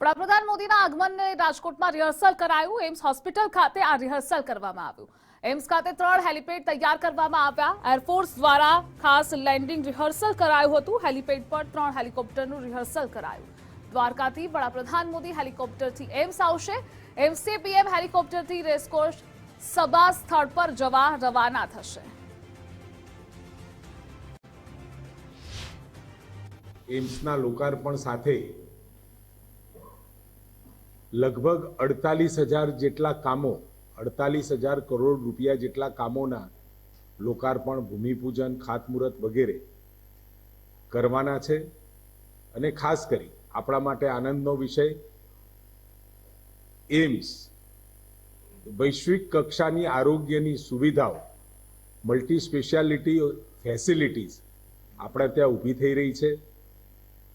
વડાપ્રધાન મોદીના આગમનને રાજકોટમાં રિહર્સલ કરાયું. એમ્સ હોસ્પિટલ ખાતે આ રિહર્સલ કરવામાં આવ્યું. એમ્સ ખાતે ત્રણ હેલિપેડ તૈયાર કરવામાં આવ્યા. એરફોર્સ દ્વારા ખાસ લેન્ડિંગ રિહર્સલ કરાયું હતું. હેલિપેડ પર ત્રણ હેલિકોપ્ટરનું રિહર્સલ કરાયું. દ્વારકાથી વડાપ્રધાન મોદી હેલિકોપ્ટરથી એમ્સ આવશે. એમ્સથી પીએમ હેલિકોપ્ટરથી રેસકોર્સ સભા સ્થળ પર જવા રવાના થશે. એમ્સના લોકાર્પણ સાથે લગભગ અડતાલીસ હજાર જેટલા કામો, અડતાલીસ હજાર કરોડ રૂપિયા જેટલા કામોના લોકાર્પણ, ભૂમિપૂજન, ખાતમુહૂર્ત વગેરે કરવાના છે અને ખાસ કરી આપણા માટે આનંદનો વિષય એમ્સ. વૈશ્વિક કક્ષાની આરોગ્યની સુવિધાઓ મલ્ટી સ્પેશિયાલિટી ફેસિલિટીઝ આપણે ત્યાં ઊભી થઈ રહી છે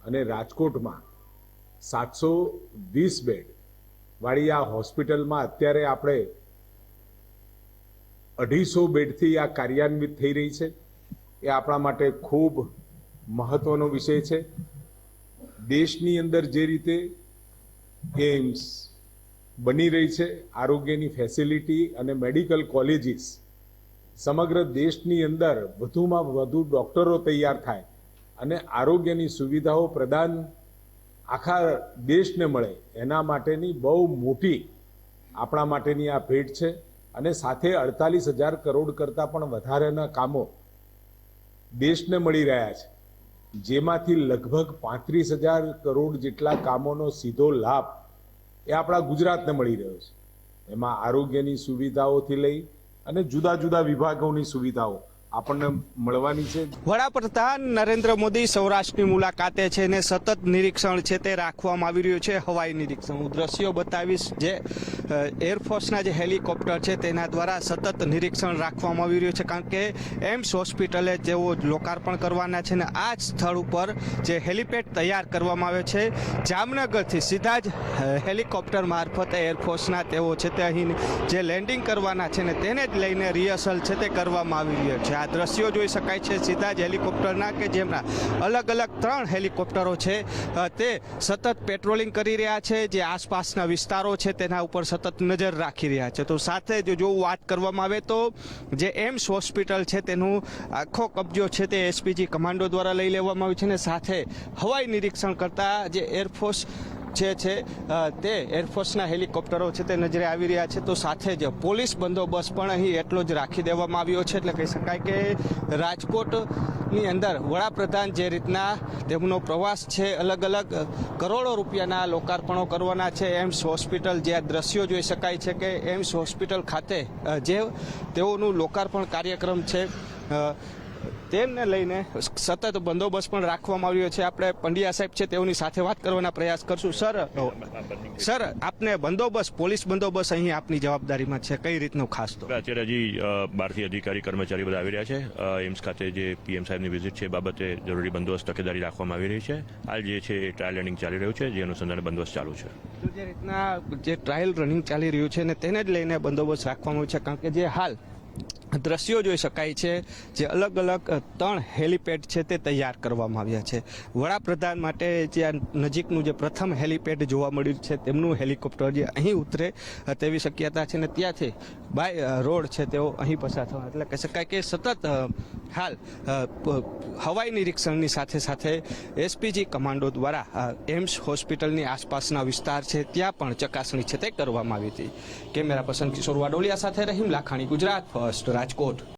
અને રાજકોટમાં સાતસો વીસ બેડ વાળી આ હોસ્પિટલમાં અત્યારે આપણે અઢીસો બેડથી આ કાર્યાન્વિત થઈ રહી છે. એ આપણા માટે ખૂબ મહત્વનો વિષય છે. દેશની અંદર જે રીતે એમ્સ બની રહી છે, આરોગ્યની ફેસિલિટી અને મેડિકલ કોલેજીસ, સમગ્ર દેશની અંદર વધુમાં વધુ ડૉક્ટરો તૈયાર થાય અને આરોગ્યની સુવિધાઓ પ્રદાન આખા દેશને મળે. એના માટેની બહુ મોટી આપણા માટેની આ ભેટ છે અને સાથે અડતાલીસ હજાર કરોડ કરતાં પણ વધારેના કામો દેશને મળી રહ્યા છે. જેમાંથી લગભગ પાંત્રીસ હજાર કરોડ જેટલા કામોનો સીધો લાભ એ આપણા ગુજરાતને મળી રહ્યો છે. એમાં આરોગ્યની સુવિધાઓથી લઈ અને જુદા જુદા વિભાગોની સુવિધાઓ. આપણને મળવાની છે? વડાપ્રધાન નરેન્દ્ર મોદી સૌરાષ્ટ્રની મુલાકાતે છે ને સતત નિરીક્ષણ છે તે રાખવામાં આવી રહ્યું છે, હવાઈ નિરીક્ષણ. હું દ્રશ્યો બતાવીશ. જે એરફોર્સના જે હેલિકોપ્ટર છે તેના દ્વારા સતત નિરીક્ષણ રાખવામાં આવી રહ્યું છે, કારણ કે એમ્સ હોસ્પિટલે જેઓ લોકાર્પણ કરવાના છે ને આ જ સ્થળ ઉપર જે હેલિપેડ તૈયાર કરવામાં આવે છે, જામનગરથી સીધા જ હેલિકોપ્ટર મારફતે એરફોર્સના તેઓ છે તે અહીં જે લેન્ડિંગ કરવાના છે ને તેને જ લઈને રિહર્સલ છે તે કરવામાં આવી રહ્યો છે. આ દ્રશ્યો જોઈ શકાય છે સીધા જ હેલિકોપ્ટરના કે જેમના અલગ અલગ ત્રણ હેલિકોપ્ટરો છે. તે સતત પેટ્રોલિંગ કરી રહ્યા છે, જે આસપાસના વિસ્તારો છે તેના ઉપર સતત નજર રાખી રહ્યા છે. તો સાથે જો જો વાત કરવામાં આવે તો જે એમ્સ હોસ્પિટલ છે તેનું આખો કબજો છે તે એસપીજી કમાન્ડો દ્વારા લઈ લેવામાં આવ્યું છે ને સાથે હવાઈ નિરીક્ષણ કરતા જે એરફોર્સ છે છે તે એરફોર્સના હેલિકોપ્ટરો છે, તે નજરે આવી રહ્યા છે. તો સાથે જ પોલીસ બંદોબસ્ત પણ અહીં એટલો જ રાખી દેવામાં આવ્યો છે. એટલે કહી શકાય કે રાજકોટની અંદર વડાપ્રધાન જે રીતના તેમનો પ્રવાસ છે અલગ અલગ કરોડો રૂપિયાના લોકાર્પણો કરવાના છે. એમ્સ હોસ્પિટલ જે આ દ્રશ્યો જોઈ શકાય છે કે એમ્સ હોસ્પિટલ ખાતે જે તેઓનું લોકાર્પણ કાર્યક્રમ છે તેમને લઈને સતત બંદોબસ્ત પણ રાખવામાં આવ્યો છે. આપણે પંડ્યા સાહેબ છે તેઓની સાથે વાત કરવાના પ્રયાસ કરશું. સર સર આપને બંદોબસ્ત પોલીસ બંદોબસ્ત અહીં આપની જવાબદારીમાં છે. કઈ રીતનો ખાસ તો? અત્યારે હજી બહારથી અધિકારી કર્મચારી બધા આવી રહ્યા છે. એમ્સ ખાતે જે પીએમ સાહેબની વિઝિટ છે બાબતે જરૂરી બંદોબસ્ત તકેદારી રાખવામાં આવી રહી છે. હાલ જે છે એ ટ્રાયલ રનિંગ ચાલી રહ્યું છે જે અનુસંધાને બંદોબસ્ત ચાલુ છે. તો જે રીતના જે ટ્રાયલ રનિંગ ચાલી રહ્યું છે ને તેને જ લઈને બંદોબસ્ત રાખવામાં આવ્યો છે. કારણ કે જે હાલ દ્રશ્યો જોઈ શકાય છે જે અલગ અલગ ત્રણ હેલિપેડ છે તે તૈયાર કરવામાં આવ્યા છે. વડાપ્રધાન માટે જે નજીકનું જે પ્રથમ હેલિપેડ જોવા મળ્યું છે તેમનું હેલિકોપ્ટર જે અહીં ઉતરે તેવી શક્યતા છે ને ત્યાંથી બાય રોડ છે તેઓ અહીં પસાર થવા, એટલે કહી શકાય કે સતત હાલ હવાઈ નિરીક્ષણની સાથે સાથે એસપીજી કમાન્ડો દ્વારા એમ્સ હોસ્પિટલની આસપાસના વિસ્તાર છે ત્યાં પણ ચકાસણી છે તે કરવામાં આવી હતી. કેમેરા પર્સન કિશોર વાડોલિયા સાથે Rahim Lakhani, Gujarat first Rajkot